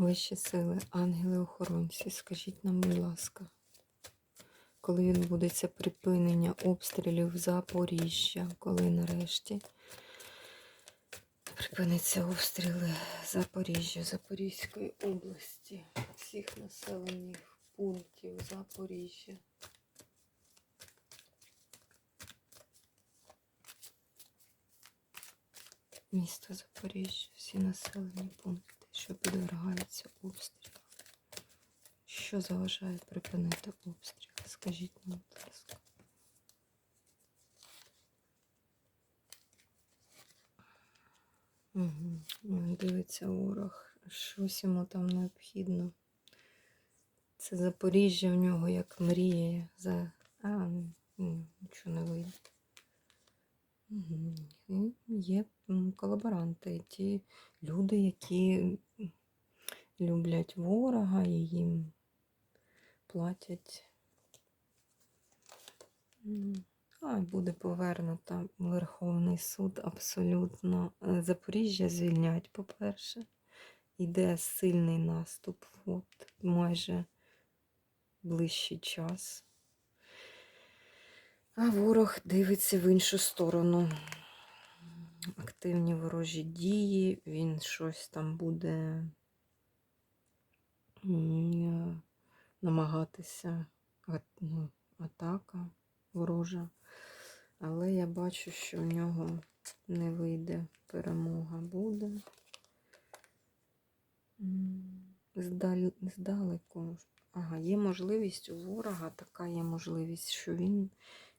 Вищі сили, ангели-охоронці, скажіть нам, будь ласка, коли відбудеться припинення обстрілів Запоріжжя, коли нарешті припиниться обстріли Запоріжжя, Запорізької області, всіх населених пунктів Запоріжжя. Місто Запоріжжя, всі населені пункти, що підвергаються обстрілам. Що заважає припинити обстріл? Скажіть нам, будь ласка. Угу. Дивиться ворог. Щось йому там необхідно. Це Запоріжжя в нього як мріє. За... А, ні, нічого не вийде. Є колаборанти, ті люди, які люблять ворога і їм платять. А, буде повернуто Верховний суд абсолютно. Е, Запоріжжя звільнять, по-перше. Йде сильний наступ, от, майже ближчий час. А ворог дивиться в іншу сторону. Активні ворожі дії, він щось там буде намагатися ну, атака ворожа. Але я бачу, що в нього не вийде перемога буде. Здалеку. Ага, є можливість у ворога, така є можливість, що він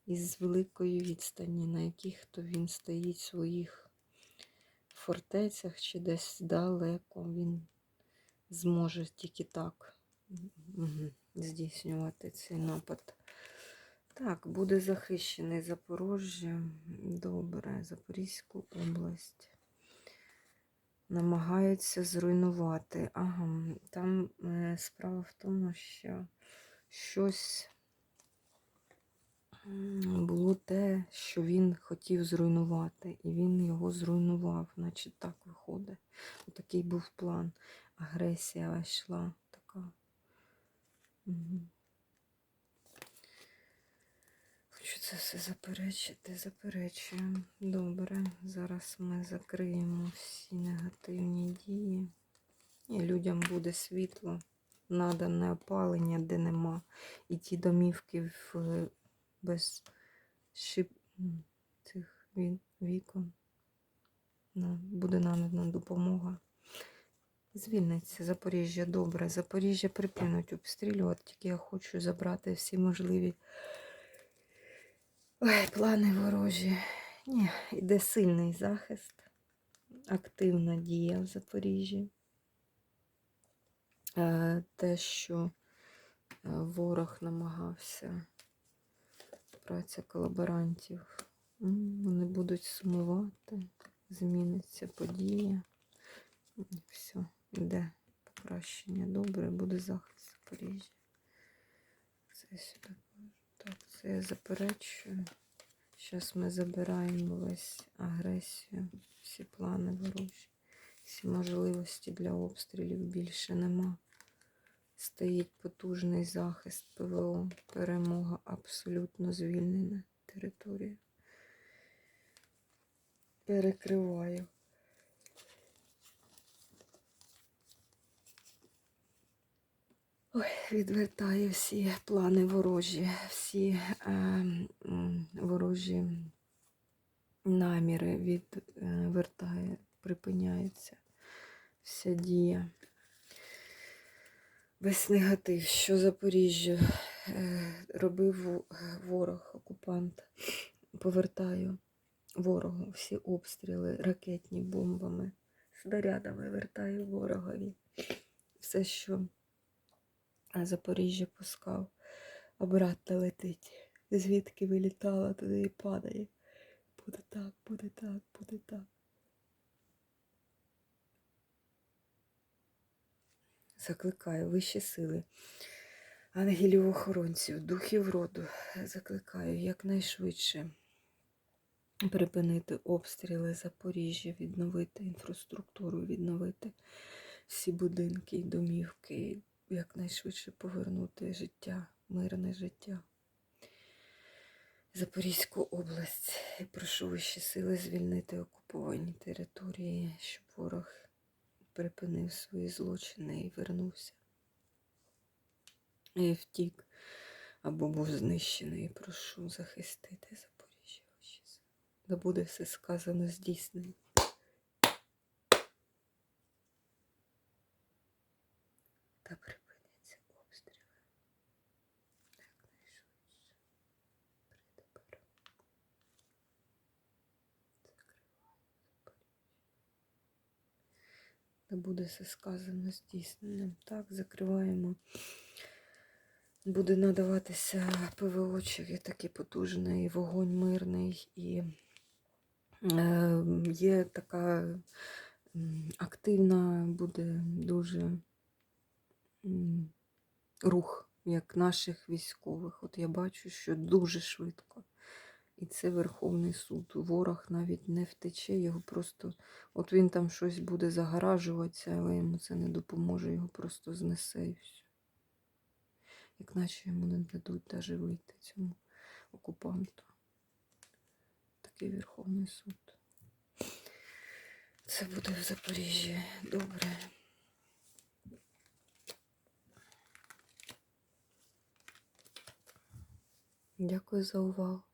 із великої відстані, на яких то він стоїть в своїх фортецях чи десь далеко, він зможе тільки так здійснювати цей напад. Так, буде захищений Запоріжжя. Добре, Запорізьку область. Намагаються зруйнувати. Ага, там е, справа в тому, що щось було те, що він хотів зруйнувати, і він його зруйнував, значить так виходить. Отакий був план. Агресія йшла така. Хочу це все заперечити, заперечуємо. Добре, зараз ми закриємо всі негативні дії. І людям буде світло, надане опалення, де нема. І ті домівки в, без шип цих вікон. Буде надана допомога. Звільниться Запоріжжя добре. Запоріжжя припинуть обстрілювати, тільки я хочу забрати всі можливі Ой, плани ворожі. Ні, йде сильний захист, активна дія в Запоріжжі. Е, Те, що е, ворог намагався, праця колаборантів, вони будуть сумувати, зміниться подія. Все, йде покращення. Добре, буде захист Запоріжжя. Це сюди. Так, це я заперечую. Зараз ми забираємо весь агресію, всі плани ворожі, всі можливості для обстрілів більше нема. Стоїть потужний захист ПВО, перемога абсолютно звільнена територія. Перекриваю. Ой, відвертаю всі плани ворожі, всі е, ворожі наміри відвертає, припиняється вся дія. Весь негатив, що Запоріжжя е, робив ворог, окупант. Повертаю ворогу всі обстріли, ракетні бомбами, снарядами вертаю ворогові. Все, що Запоріжжя пускав, обратно летить. Звідки вилітала, туди і падає. Буде так, буде так, буде так. Закликаю вищі сили, ангелів охоронців, духів роду. Закликаю якнайшвидше припинити обстріли Запоріжжя, відновити інфраструктуру, відновити всі будинки і домівки, якнайшвидше повернути життя, мирне життя. Запорізьку область. Прошу вищі сили звільнити окуповані території, щоб ворог припинив свої злочини і вернувся. І втік або був знищений. Прошу захистити Запоріжжя. Да буде все сказано здійснено. Та припиняться обстріли. Якнайшвидше. Прийде перемога. Закриваємо Запоріжжя. Та буде все сказано здійсненням. Так, закриваємо. Буде надаватися ПВО, чи такий потужний вогонь мирний і е, є така активна буде дуже рух, як наших військових. От я бачу, що дуже швидко. І це Верховний суд. Ворог навіть не втече, його просто. От він там щось буде загоражуватися, але йому це не допоможе, його просто знесе і все. Як наче йому не дадуть навіть вийти цьому окупанту. Такий Верховний суд. Це буде в Запоріжжі. Добре. Дякую за увагу.